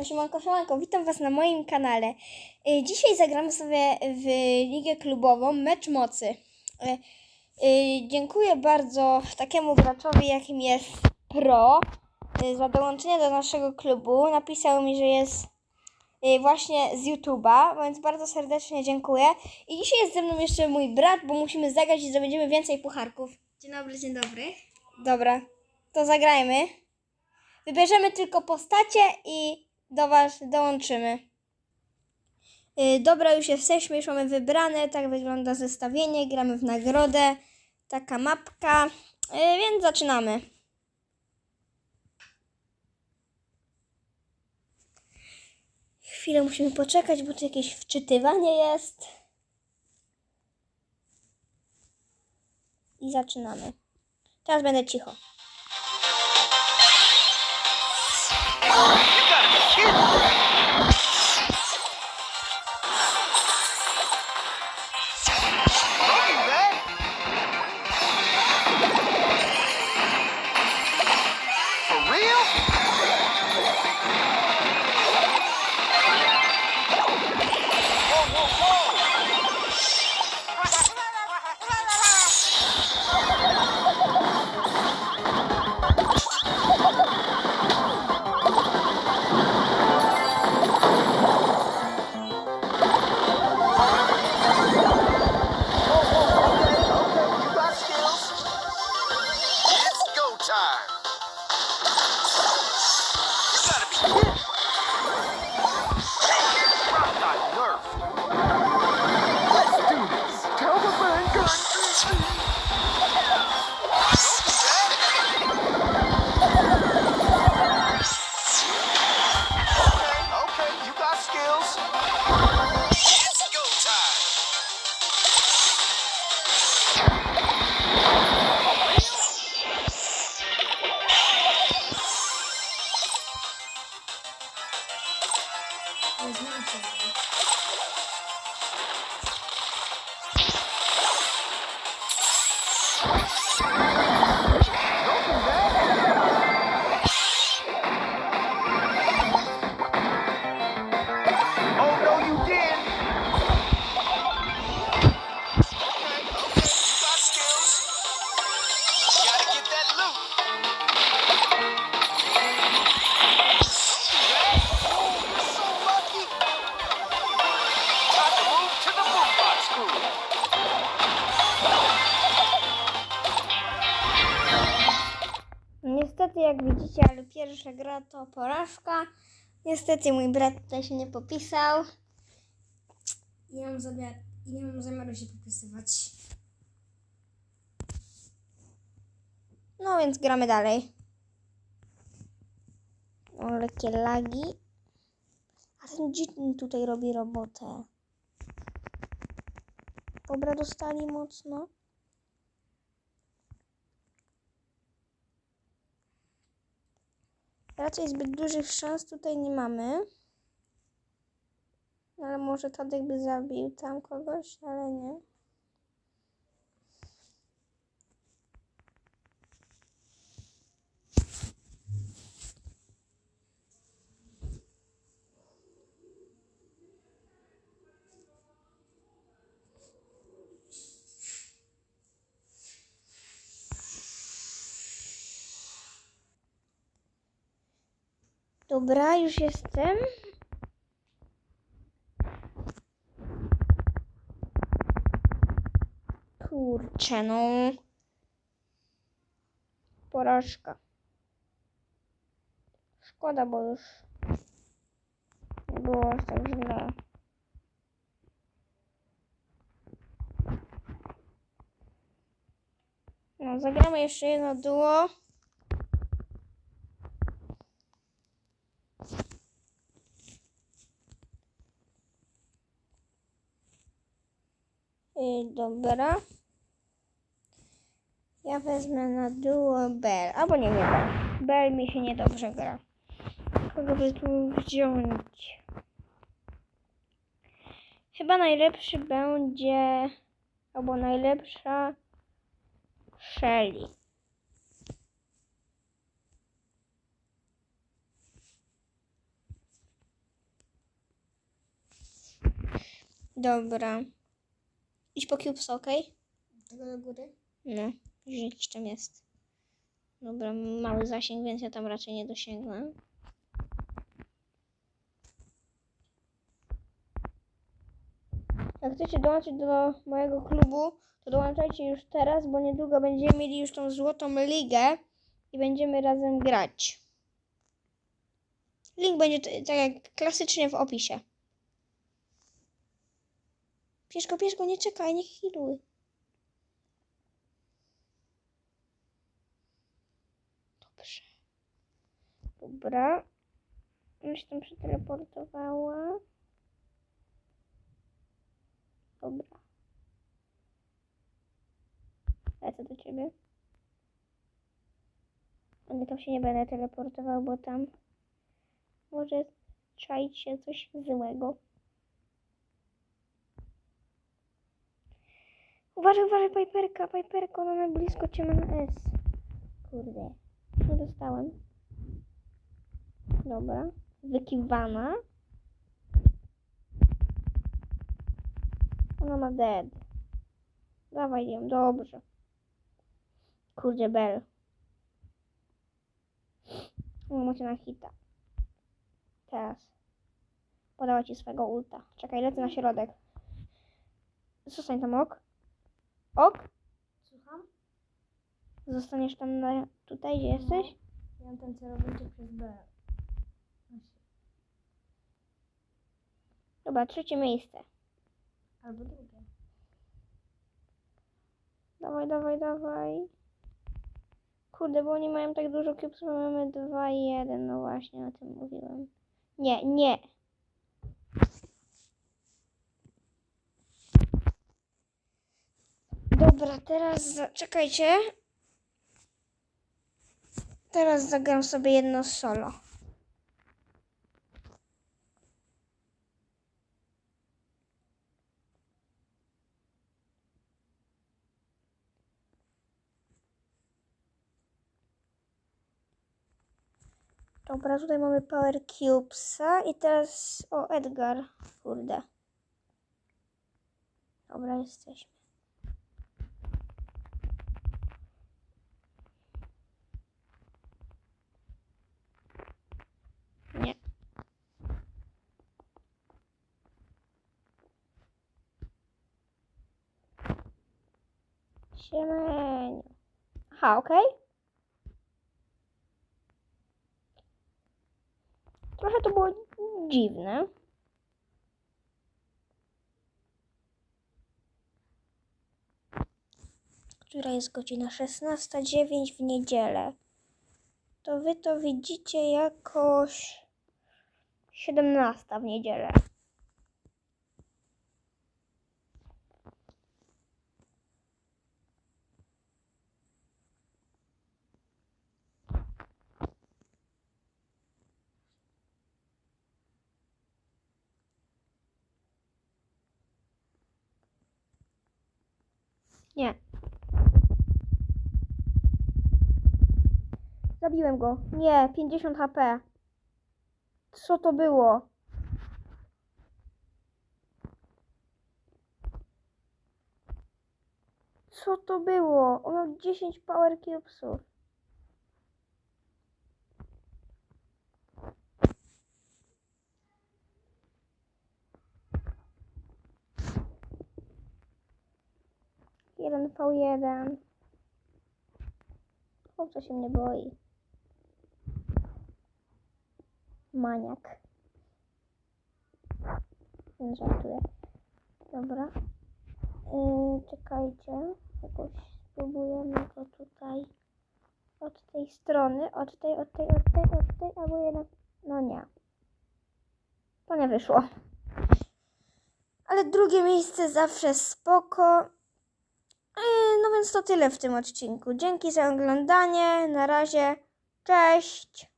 No siemanko, siemanko, witam Was na moim kanale. Y, Dzisiaj zagramy sobie w ligę klubową Mecz Mocy. Y, y, Dziękuję bardzo takiemu graczowi, jakim jest Pro, za dołączenie do naszego klubu. Napisał mi, że jest właśnie z YouTube'a, więc bardzo serdecznie dziękuję. I dzisiaj jest ze mną jeszcze mój brat, bo musimy zagrać i zdobędziemy więcej pucharków. Dzień dobry, dzień dobry. Dobra, to zagrajmy. Wybierzemy tylko postacie i do Was dołączymy. Yy, dobra, już jesteśmy, już mamy wybrane. Tak wygląda zestawienie. Gramy w nagrodę. Taka mapka. Yy, więc zaczynamy. Chwilę musimy poczekać, bo tu jakieś wczytywanie jest. I zaczynamy. Teraz będę cicho. Real? Jak widzicie, ale pierwsza gra to porażka. Niestety mój brat tutaj się nie popisał. Nie mam, zamiar, nie mam zamiaru się popisywać. No więc gramy dalej. O, lekkie lagi. A ten dzitny tutaj robi robotę. Dobra, dostali mocno. Raczej zbyt dużych szans tutaj nie mamy. Ale może Tadek by zabił tam kogoś, ale nie. Dobra, już jestem. Kurczę, no. Porażka. Szkoda, bo już nie było aż tak źle. No, zagramy jeszcze jedno duo. Y, dobra. Ja wezmę na duo Bell. Albo nie, nie Bell. Mi się niedobrze gra. Kogo by tu wziąć? Chyba najlepszy będzie... Albo najlepsza... Shelly. Dobra. Idź po cubes, okej? Tego do góry. No, że jakiś tam jest. Dobra, mały zasięg, więc ja tam raczej nie dosięgnę. Jak chcecie dołączyć do mojego klubu, to dołączajcie już teraz, bo niedługo będziemy mieli już tą złotą ligę i będziemy razem grać. Link będzie tak jak klasycznie w opisie. Pieszko, pieszko, nie czekaj, nie healuj. Dobrze. Dobra. Ona się tam przeteleportowała. Dobra. Lecę do ciebie. A nie, tam się nie będę teleportował, bo tam może czaić się coś złego. Uważaj, uważaj, Piperka, Piperka, ona na blisko cię ma na S. Kurde, nie dostałem. Dobra, wykiwana. Ona ma dead. Dawaj ją, dobrze. Kurde, Bell. Ona macie na hita. Teraz. Podała ci swego ulta. Czekaj, lecę na środek. Zostań tam, ok? Ok? Słucham? Zostaniesz tam na, tutaj, gdzie jesteś? Ja mam ten celowniczy przez B. Dobra, trzecie miejsce. Albo drugie. Dawaj, dawaj, dawaj. Kurde, bo oni mają tak dużo cubes, bo mamy 2 i 1. No właśnie, o tym mówiłem. Nie, nie. Dobra, teraz za... czekajcie. Teraz zagram sobie jedno solo. Dobra, tutaj mamy Power Cubesa i teraz... O, Edgar. Kurde. Dobra, jesteśmy. Aha. Trochę to było dziwne. Która jest godzina 16.09 w niedzielę. To wy to widzicie jakoś 17 w niedzielę. Nie. Zabiłem go. Nie, 50 HP. Co to było? Co to było? On miał 10 power cubesów. V1. Chłopca się mnie boi. Maniak. Nie żartuję. Dobra. Yy, czekajcie. Jakoś spróbujemy go tutaj. Od tej strony. Od tej, od tej, od tej, od tej. Albo jednak. No nie. To nie wyszło. Ale drugie miejsce zawsze spoko. No więc to tyle w tym odcinku. Dzięki za oglądanie. Na razie. Cześć.